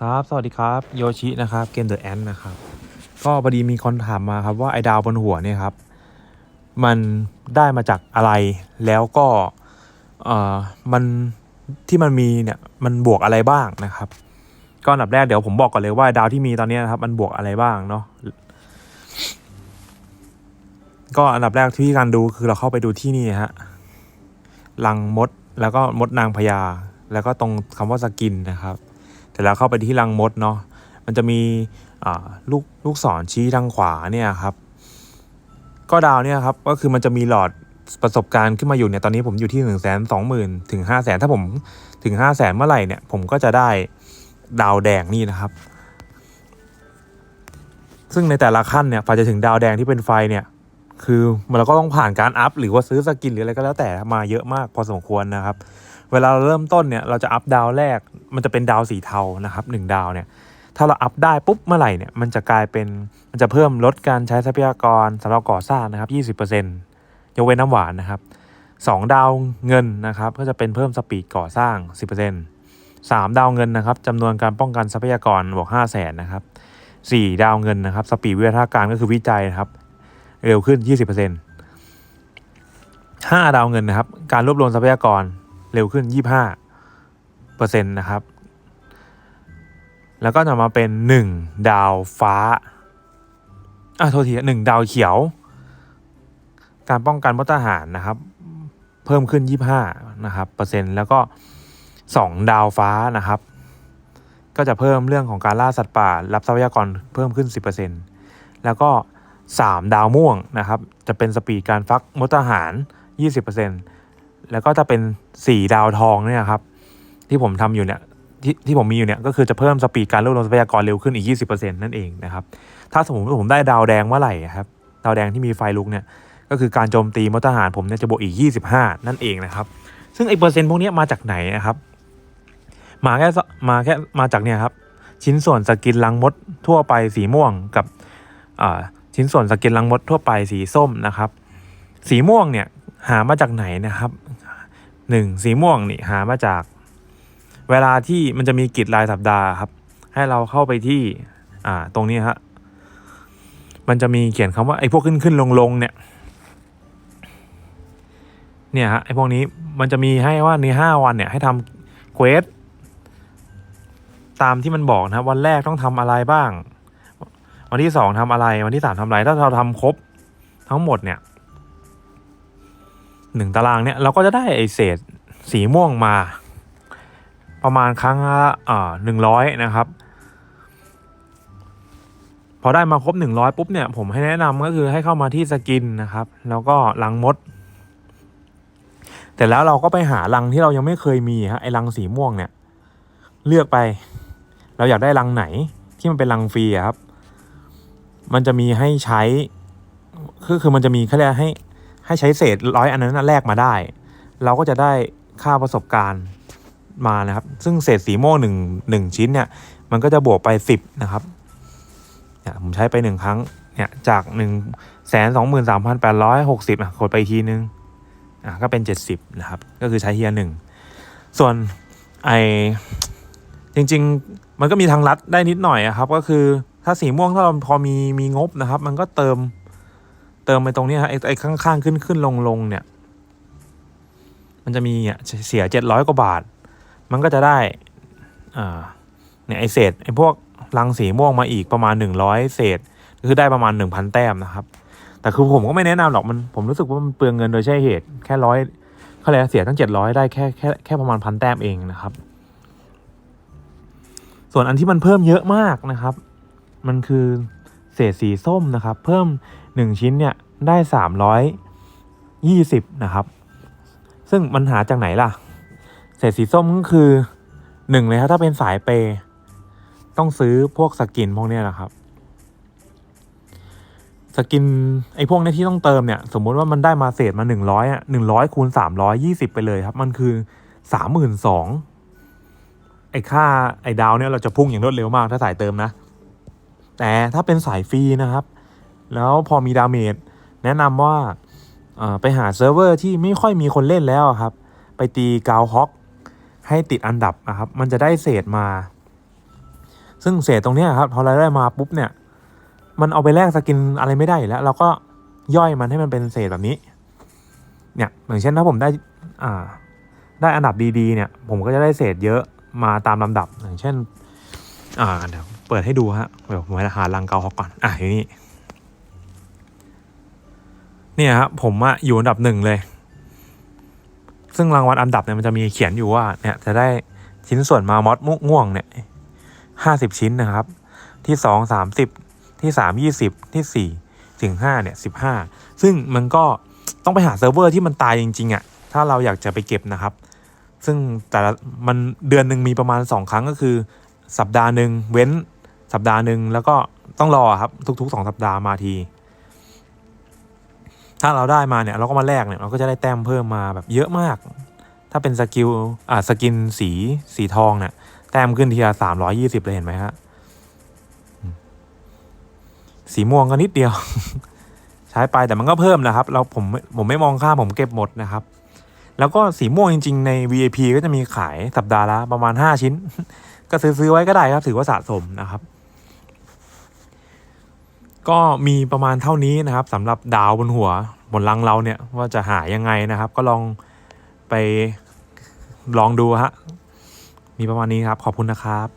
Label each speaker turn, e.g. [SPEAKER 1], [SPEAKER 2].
[SPEAKER 1] ครับ สวัสดีครับ โยชินะครับเกมเดอะแอนนะครับ ก็พอดีมีคนถามมาครับว่าไอดาวบนหัวเนี่ยครับ มันได้มาจากอะไร แล้วก็เอ่อมันที่มันมีเนี่ยมันบวกอะไรบ้างนะครับ ก็อันดับแรกเดี๋ยวผมบอกก่อนเลยว่าดาวที่มีตอนนี้นะครับ มันบวกอะไรบ้างเนาะก็อันดับแรกที่การดูคือเราเข้าไปดูที่นี่ฮะลังมดแล้วก็มดนางพญาแล้วก็ตรงคำว่าสกินนะครับ แต่แล้วเข้าไปที่รังมดเนาะมันจะมีลูกลูกศรชี้ทางขวาเนี่ยครับก็ดาวเนี่ยครับก็คือมันจะมีหลอดประสบการณ์ขึ้นมาอยู่เนี่ยตอนนี้ผมอยู่ที่หนึ่งแสนสองหมื่นถึงห้าแสนถ้าผมถึงห้าแสนเมื่อไหร่เนี่ยผมก็จะได้ดาวแดงนี่นะครับ ซึ่งในแต่ละขั้นเนี่ยฝ่าจะถึงดาวแดงที่เป็นไฟเนี่ยคือมันเราก็ต้องผ่านการอัพหรือว่าซื้อสกินหรืออะไรก็แล้วแต่มาเยอะมากพอสมควรนะครับ เวลาเราเริ่มต้นเนี่ยเราจะอัพดาวแรกมันจะเป็นดาวสีเทานะครับหนึ่งดาวเนี่ยถ้าเราอัพได้ปุ๊บเมื่อไหร่เนี่ยมันจะกลายเป็นมันจะเพิ่มลดการใช้ทรัพยากรสำหรับก่อสร้างนะครับ 20%ยกเว้นน้ำหวานนะครับสองดาวเงินนะครับก็จะเป็นเพิ่มสปีดก่อสร้าง 10%สามดาวเงินนะครับจำนวนการป้องกันทรัพยากรบวก 5 0 0แสนนะครับสี่ดาวเงินนะครับ สปีดวิทยาการก็คือวิจัยนะครับ เร็วขึ้น 20% 5 ดาวเงินนะครับ การรวบรวมทรัพยากร เร็วขึ้น 25เปอร์เซ็นต์นะครับ แล้วก็จะมาเป็น 1 ดาวฟ้าอะโทษทีหนึ่งดาวเขียว การป้องกันวัตหารนะครับ เพิ่มขึ้น 25นะครับเปอร์เซ็นต์แล้วก็ 2 ดาวฟ้านะครับ ก็จะเพิ่มเรื่องของการล่าสัตว์ป่า รับทรัพยากรเพิ่มขึ้น 10%แล้วก็ 3 ดาวม่วงนะครับ จะเป็นสปีดการฟักมดทหาร 20% แล้วก็จะเป็น4ดาวทองเนี่ยครับ ที่ผมทำอยู่เนี่ยที่ที่ผมมีอยู่เนี่ยก็คือจะเพิ่มสปีดการรวบรวมทรัพยากรเร็วขึ้นอีก 20%นั่นเองนะครับถ้าสมมติว่าผมได้ดาวแดงเมื่อไหร่ครับดาวแดงที่มีไฟลุกเนี่ยก็คือการโจมตีมดทหารผมเนี่ยจะบวกอีก 25 นั่นเองนะครับ ซึ่งไอ้เปอร์เซ็นต์พวกนี้มาจากไหนนะครับ มาแค่มาแค่มาจากเนี่ยครับชิ้นส่วนสกินลังมดทั่วไปสีม่วงกับชิ้นส่วนสกินลังมดทั่วไปสีส้มนะครับ สีม่วงเนี่ยหามาจากไหนนะครับ หนึ่งสีม่วงนี่หามาจาก เวลาที่มันจะมีกิจรายสัปดาห์ครับ ให้เราเข้าไปที่อ่าตรงนี้ฮะมันจะมีเขียนคำว่าไอ้พวกขึ้นขึ้นลงลงเนี่ยเนี่ยฮะไอ้พวกนี้มันจะมีให้ว่าในห้าวันเนี่ยให้ทำเควสตามที่มันบอกนะครับ วันแรกต้องทำอะไรบ้าง วันที่สองทำอะไรวันที่สามทำอะไร ถ้าเราทำครบทั้งหมดเนี่ย หนึ่งตารางเนี่ยเราก็จะได้ไอเศษสีม่วงมา ประมาณครั้งละหนึ่งร้อยนะครับ พอได้มาครบหนึ่งร้อยปุ๊บเนี่ยผมให้แนะนำก็คือให้เข้ามาที่สกินนะครับ แล้วก็ลังมดแต่แล้วเราก็ไปหาลังที่เรายังไม่เคยมีฮะไอลังสีม่วงเนี่ย เลือกไป เราอยากได้ลังไหนที่มันเป็นลังฟรีครับ มันจะมีให้ใช้คือคือมันจะมีเขาเรียกให้ ให้ใช้เศษร้อยอันนั้นนะแลกมาได้ เราก็จะได้ค่าประสบการณ์มานะครับ ซึ่งเศษสีม่วงหนึ่งหนึ่งชิ้นเนี่ย มันก็จะบวกไปสิบนะครับเนี่ยผมใช้ไปหนึ่งครั้งเนี่ยจากหนึ่งแสนสองหมื่นสามพันแปดร้อยหกสิบอะกดไปทีนึงอะก็เป็นเจ็ดสิบนะครับ ก็คือใช้เฮียหนึ่งส่วนไอจริง ๆ มันก็มีทางลัดได้นิดหน่อยอะครับ ก็คือถ้าสีม่วงถ้าเราพอมีมีงบนะครับ มันก็เติม เติมไปตรงนี้ยฮะไอ้ไอ้ข้างๆขึ้นขึ้นลงลงเนี่ย มันจะมีอะเสียเจ็ดร้อยกว่าบาท มันก็จะได้อ่าเนี่ยไอเศษไอพวกรังสีม่วงมาอีกประมาณหนึ่งร้อยเศษคือได้ประมาณหนึ่งพันแต้มนะครับแต่คือผมก็ไม่แนะนำหรอกมันผมรู้สึกว่ามันเปลืองเงินโดยใช่เหตุแค่ร้อยเขาเลยเสียตั้งเจ็ดร้อยได้แค่แค่แค่ประมาณพันแต้มเองนะครับ ส่วนอันที่มันเพิ่มเยอะมากนะครับ มันคือเศษสีส้มนะครับ เพิ่ม หนึ่งชิ้นเนี่ยได้สามร้อยยี่สิบนะครับ ซึ่งมันหาจากไหนล่ะ เศษสีส้มก็คือหนึ่งเลยครับถ้าเป็นสายเปย์ต้องซื้อพวกสกินพวกนี้ยนะครับ สกินไอ้พวกนี้ที่ต้องเติมเนี่ย สมมุติว่ามันได้มาเศษมาหนึ่งร้อยอะหนึ่งร้อยคูณสามร้อยยี่สิบไปเลยครับ มันคือสามหมื่นสองไอ้ค่าไอ้ดาวเนี่ยเราจะพุ่งอย่างรวดเร็วมากถ้าสายเติมนะ แต่ถ้าเป็นสายฟรีนะครับ แล้วพอมีดาเมจแนะนำว่าไปหาเซิร์ฟเวอร์ที่ไม่ค่อยมีคนเล่นแล้วครับ ไปตีกาวฮอกให้ติดอันดับนะครับ มันจะได้เศษมา ซึ่งเศษตรงนี้ครับพอเราได้มาปุ๊บเนี่ย มันเอาไปแลกสกินอะไรไม่ได้แล้ว เราก็ย่อยมันให้มันเป็นเศษแบบนี้ เนี่ยอย่างเช่นถ้าผมได้อ่าได้อันดับดีๆเนี่ย ผมก็จะได้เศษเยอะมาตามลำดับอย่างเช่น อ่าเดี๋ยวเปิดให้ดูฮะเดี๋ยวผมหาลังเกาฮอกก่อน อะอยู่นี่ เนี่ยครับผมอะอยู่อันดับหนึ่งเลย ซึ่งรางวัลอันดับเนี่ยมันจะมีเขียนอยู่ว่า เนี่ยจะได้ชิ้นส่วนมามอสมุกม่วงเนี่ยห้าสิบชิ้นนะครับ ที่สองสามสิบที่สามยี่สิบที่สี่ถึงห้าเนี่ยสิบห้าซึ่งมันก็ต้องไปหาเซิร์ฟเวอร์ที่มันตายจริงๆอะ่ะ ถ้าเราอยากจะไปเก็บนะครับ ซึ่งแต่ละมันเดือนหนึ่งมีประมาณสองครั้งก็คือ สัปดาห์หนึ่งเว้นสัปดาห์หนึ่งแล้วก็ต้องรอครับ ทุกๆสองสัปดาห์มาที ถ้าเราได้มาเนี่ยเราก็มาแลกเนี่ยเราก็จะได้แต้มเพิ่มมาแบบเยอะมาก ถ้าเป็นสกิลอ่าสกินสีสีทองเนี่ยแต้มขึ้นทีละสามร้อยี่สิบเลยเห็นไหมฮะสีม่วงก็นิดเดียว ใช้ไปแต่มันก็เพิ่มนะครับ เราผมผมไม่มองค่าผมเก็บหมดนะครับ แล้วก็สีม่วงจริง ๆ ใน VIP ก็จะมีขายสัปดาห์ละประมาณห้าชิ้น ก็ซื้อซื้อไว้ก็ได้ครับ ถือว่าสะสมนะครับ ก็มีประมาณเท่านี้นะครับสำหรับดาวบนหัวบนลังเราเนี่ยว่าจะหายังไงนะครับ ก็ลองไปลองดูฮะมีประมาณนี้ครับขอบคุณนะครับ